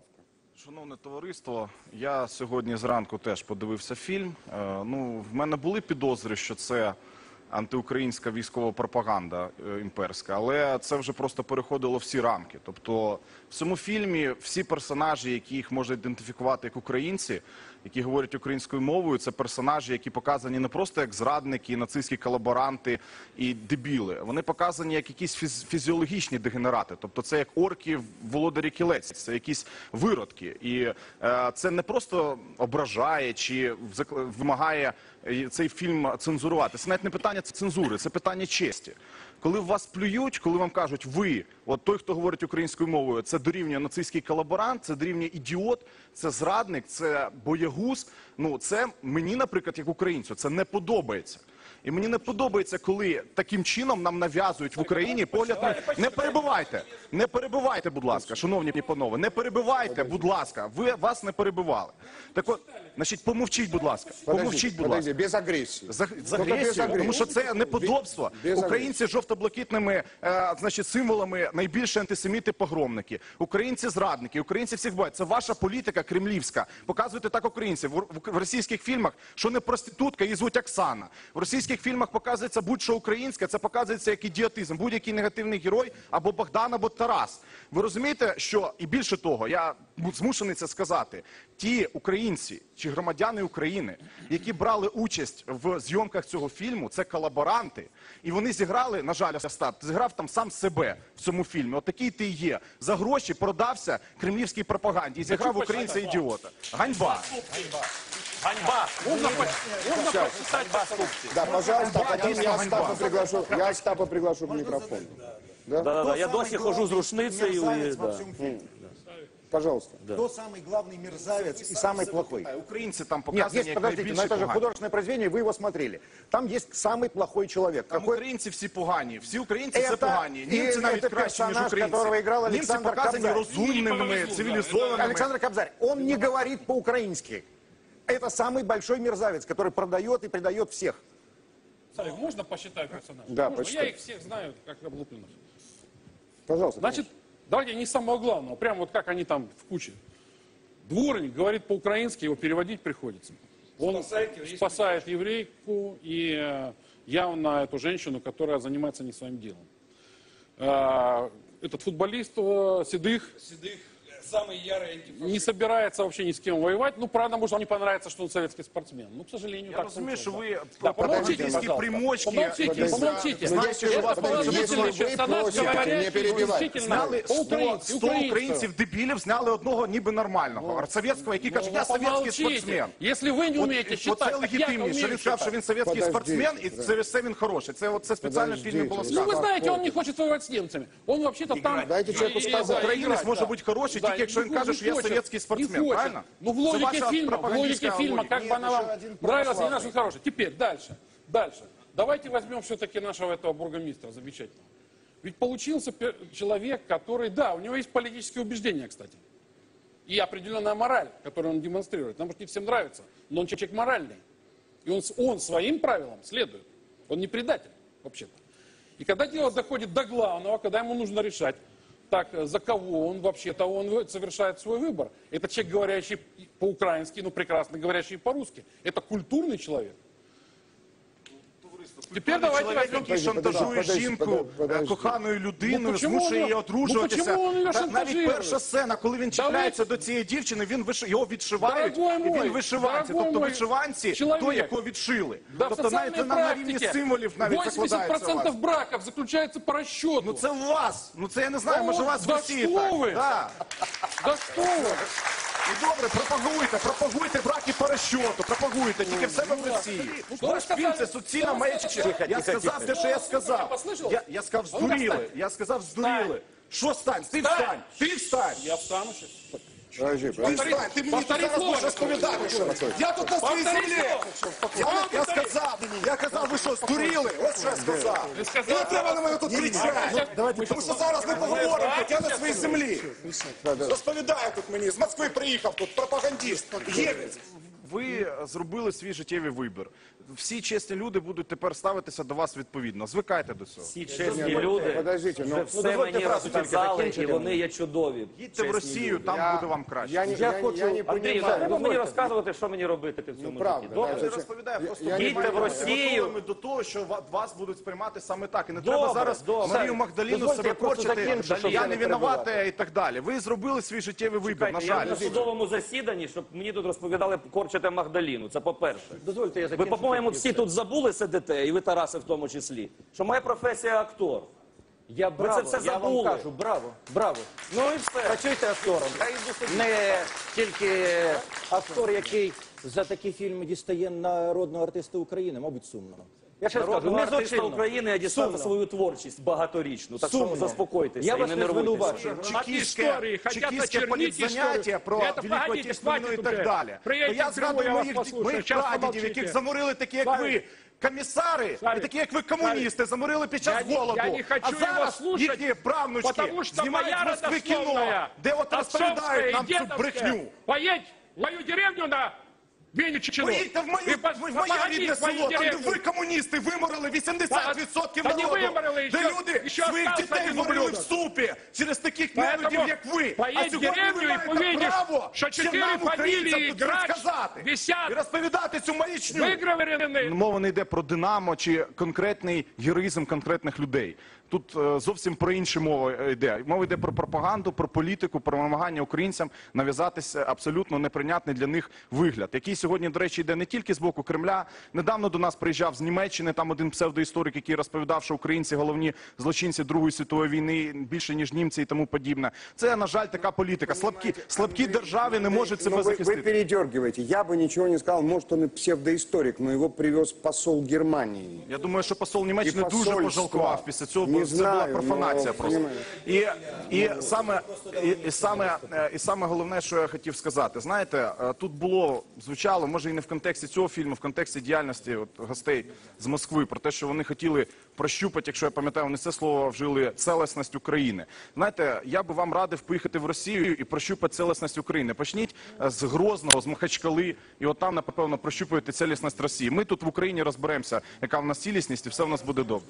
поправка. Шановне товариство, я сьогодні зранку теж подивився фільм. Е, Ну, в мене були підозри, що це антиукраїнська військова пропаганда е, імперська, але це вже просто переходило всі рамки. Тобто, в цьому фільмі всі персонажі, які їх можна ідентифікувати як українці, які говорять українською мовою, це персонажі, які показані не просто як зрадники, нацистські колаборанти і дебіли. Вони показані як якісь фіз- фізіологічні дегенерати. Тобто, це як орки володарі кілець, це якісь виродки. І е, це не просто ображає чи вимагає е, цей фільм цензурувати. Це навіть не питання цензури, це питання честі. Коли в вас плюють, коли вам кажуть, ви, от той, хто говорить українською мовою, це дорівнює нацистський колаборант, це дорівнює ідіот, це зрадник, це боягуз. Ну це мені, наприклад, як українцю, це не подобається. І мені не подобається, коли таким чином нам нав'язують в Україні погляд на не перебивайте, не перебивайте, будь ласка, шановні панове, не перебивайте, будь ласка. Ви вас не перебивали. Так от, значить, помовчіть, будь ласка, помовчіть, будь ласка. без агрессии. За, без агресію, тому що це неподобство. Українці з жовто-блакитними е, значить, символами найбільше антисеміти-погромники. Українці зрадники, українці всіх бувають. Це ваша політика кремлівська. Показуєте так українців. В, в, російських фільмах, що не проститутка, її звуть Оксана. В російських фільмах показується будь-що українське, це показується як ідіотизм. Будь-який негативний герой або Богдан, або Тарас. Ви розумієте, що і більше того, я змушений це сказати. Ті українці чи громадяни України, які брали участь в зйомках цього фільму, це колаборанти, і вони зіграли, на жаль, Остап, зіграв там сам себе в цьому фільмі. От такий ти і є. За гроші продався кремлівській пропаганді і зіграв українця ідіота. Ганьба. Ганьба! Можно почитать. Да, пожалуйста, один я Ганьба. Остапа приглашу, я Остапа приглашу к микрофону. Да? Да-да-да, я досі хожу з рушницею. мерзавец во да. всем фильме. Пожалуйста. Кто самый главный мерзавец и самый плохой? Українці там Нет, показані есть, як подождите, но найбільші это же погані. художественное произведение, вы его смотрели. Там есть самый плохой человек. Там Какой... українці всі погані, всі українці це Это- погані. Німці і навіть це краще, ніж персонаж, українці. которого играл Німці Олександр показані Кобзар. розумними, цивілізованими. Александр Кобзарь, он не говорит по-украински. Это самый большой мерзавец, который продает и предает всех. Савик, можно посчитать персонажей? Да, Можно? посчитай. Я их всех знаю, как облупленных. Пожалуйста. Значит, давайте не с самого главного, прям вот как они там в куче. Дворник говорит по-украински, его переводить приходится. Он спасает, еврейку и э, явно эту женщину, которая занимается не своим делом. А, Этот футболист э, Седых Седых, самый ярый антифашист. не собирается вообще ни с кем воевать. Ну, правда, может, вам не понравится, что он советский спортсмен. Ну, к сожалению, Я так розумію, що получилось, ви Да, помолчите, пропагандистські пожалуйста. примочки. Помолчите, десь, помолчите. а, Знаєте, Ну, що вас подождите, положительний если вы персонаж, просите не говорящий перебивать. исключительно Зняли 100, по-украински, 100 украинскую. українців дебілів, зняли одного ніби нормального, совєтського, який каже, я Ну, совєтський помолчите. спортсмен. Если вы не От, умеете от считать, це так я легітимність, що умею він сказав, що считать. він совєтський Подождите, спортсмен, і да. це все він хороший. Це, от, це спеціально в фільмі було Подождите, Ну, вы сказано. знаете, он не хочет воевать с немцами. Он вообще-то там... Дайте человеку И- и- сказать. да, Українець играть, може да. бути хороший, Да, тільки якщо він не каже, що я хочет, совєтський не спортсмен, хочет. правильно? Ну, в Це логике ваша фильма, в пропагандистська логике фильма, логіка. как бы Нет, она еще вам один нравилась, не православный. нравилась, хорошая. Теперь, дальше, дальше. Давайте возьмем все-таки нашего этого бургомистра замечательного. Ведь получился пер- человек, который, да, у него есть политические убеждения, кстати. И определенная мораль, которую он демонстрирует. Нам может не всем нравится, но он человек моральный. И он, с- он своим правилам следует. Он не предатель, вообще-то. И когда дело доходит до главного, когда ему нужно решать, так, э, за кого он вообще-то, он вы- совершает свой выбор. Это человек, говорящий по-украински, ну, прекрасно говорящий по-русски. Это культурный человек. Теперь давайте Чоловік, возьмем... який шантажує подожди, жінку подожди, подожди. е, коханою людиною, Ну, почему змушує он її её- одружуватися. ну, почему он её Та навіть шантажирує? перша сцена, коли він чіпляється до цієї дівчини, він виш... його відшивають, Дорогой і мой, він вишиванці. дорогой Тобто мой вишиванці, чоловік. той, якого відшили. Да, в тобто навіть социальной на, на рівні практике символів навіть закладається у вас. 80% браков заключается по расчету. Ну це у вас. Ну це я не знаю, О, може у вас в да Росії що так. ви? Да. Да что вы? І добре, пропагуйте, пропагуйте браки по розчоту, пропагуйте, тільки в себе в Росії. Ваш фільм це суцільна сказали? Я сказав те, що я сказав. Я, я сказав, здуріли. Я сказав, здуріли. Що стань? Ти встань! Ти встань! Я встану ще. Ти встань! Ти мені повтори зараз слово. будеш розповідати, що я тут на своїй Повтори землі. слово. Я, сказав, я казав, ви що, здуріли? Ось що я сказав. Не треба на мене тут кричати. Тому що зараз ми поговоримо, тут я на своїй землі. Розповідає тут мені, з Москви приїхав тут пропагандист, євець. Ви зробили свій життєвий вибір. Всі чесні люди будуть тепер ставитися до вас відповідно. Звикайте до цього. Всі чесні люди подождите, ну, вже ну, все дозвольте мені фразу тільки розказали, і закінчити. вони є чудові. Їдьте в чесні Росію, люди. там буде вам краще. Я, не, Я я, хочу- я не Андрій, не понимаю. треба мені дозвольте. розказувати, що мені робити в цьому Ну, правда, житті. Добре? Я зачем- не просто я не Їдьте в. Росію. готовими до того, що ва- вас будуть сприймати саме так. І не Добре, треба зараз добре. Марію Магдаліну Дозвольте, себе я просто корчити. закінчу, щоб Я ви не не винувата і так далі. Ви зробили свій життєвий вибір. На Я жаль, на судовому засіданні, щоб мені тут розповідали корчите Магдаліну. Це по-перше. Дозвольте, я Ви, закінчу. по-моєму, всі тут забули сидите, і ви Тараси в тому числі, що моя професія актор. Я браво, це все я вам забули. кажу, браво, браво. Ну і все. Працюйте актором. Не тільки актор, який за такі фільми дістає народного артиста України, мабуть, сумно. Я ще раз кажу, Народного не артиста злочинно. України я дістав Сумно. свою творчість багаторічну. Так що Сумно. заспокойтеся Я і вас не не нервуйтеся. звинувачую. Хотят очернить політзаняття историю. про Это, Велику погодите, Отечественну і хватит так уже. далі. То Приедете я в Крыму, згадую я вас моїх, послушаю. моїх прадідів, помолчите. яких заморили такі, як ви. Комісари, і такі, як ви комуністи, заморили під час Я не- голоду. я не хочу а зараз слушать, їхні правнучки Потому что знімають моя в Москві кіно, родословная, де от отцовская розповідають нам цю дедовская. брехню. Поедь в мою деревню на Венечину. Поїдьте в моє, И по- в моє погоди рідне в мою село, там де деревню. ви комуністи виморили 80% Та не народу, виморили, де ще- люди ще своїх остался дітей один варили в ублюдок. супі через таких Поэтому нелюдів, як ви. поедь А в сьогодні ви деревню и маєте увидишь, право что ще четыре нам, фамилии українцям, тут грач розказати висят. і розповідати цю маячню. Выгравлены. Мова не йде про динамо чи конкретний героїзм конкретних людей. Тут е, зовсім про інше мова е, йде. Мова йде про пропаганду, про політику, про намагання українцям нав'язатися абсолютно неприйнятний для них вигляд, який сьогодні, до речі, йде не тільки з боку Кремля. Недавно до нас приїжджав з Німеччини там один псевдоісторик, який розповідав, що українці головні злочинці Другої світової війни більше ніж німці і тому подібне. Це на жаль така політика. Слабкі слабкі держави не можуть Ну, себе вы, вы захистити. передергиваете. Я бы ничего не сказал. Может, он и псевдоисторик, но его привез посол Германии. Я думаю, що посол Німеччини І дуже посольство. пожалкував після цього, Не це знаю, була профанація ну, просто. І, і, саме, і, і, саме, е, і саме головне, що я хотів сказати, знаєте, е, тут було, звучало, може і не в контексті цього фільму, в контексті діяльності от, гостей з Москви, про те, що вони хотіли прощупати, якщо я пам'ятаю, вони це слово вжили, целесність України. Знаєте, я би вам радив поїхати в Росію і прощупати целесність України. Почніть е, з Грозного, з Махачкали, і от там, напевно, прощупуєте цілісність Росії. Ми тут в Україні розберемося, яка в нас цілісність, і все в нас буде добре.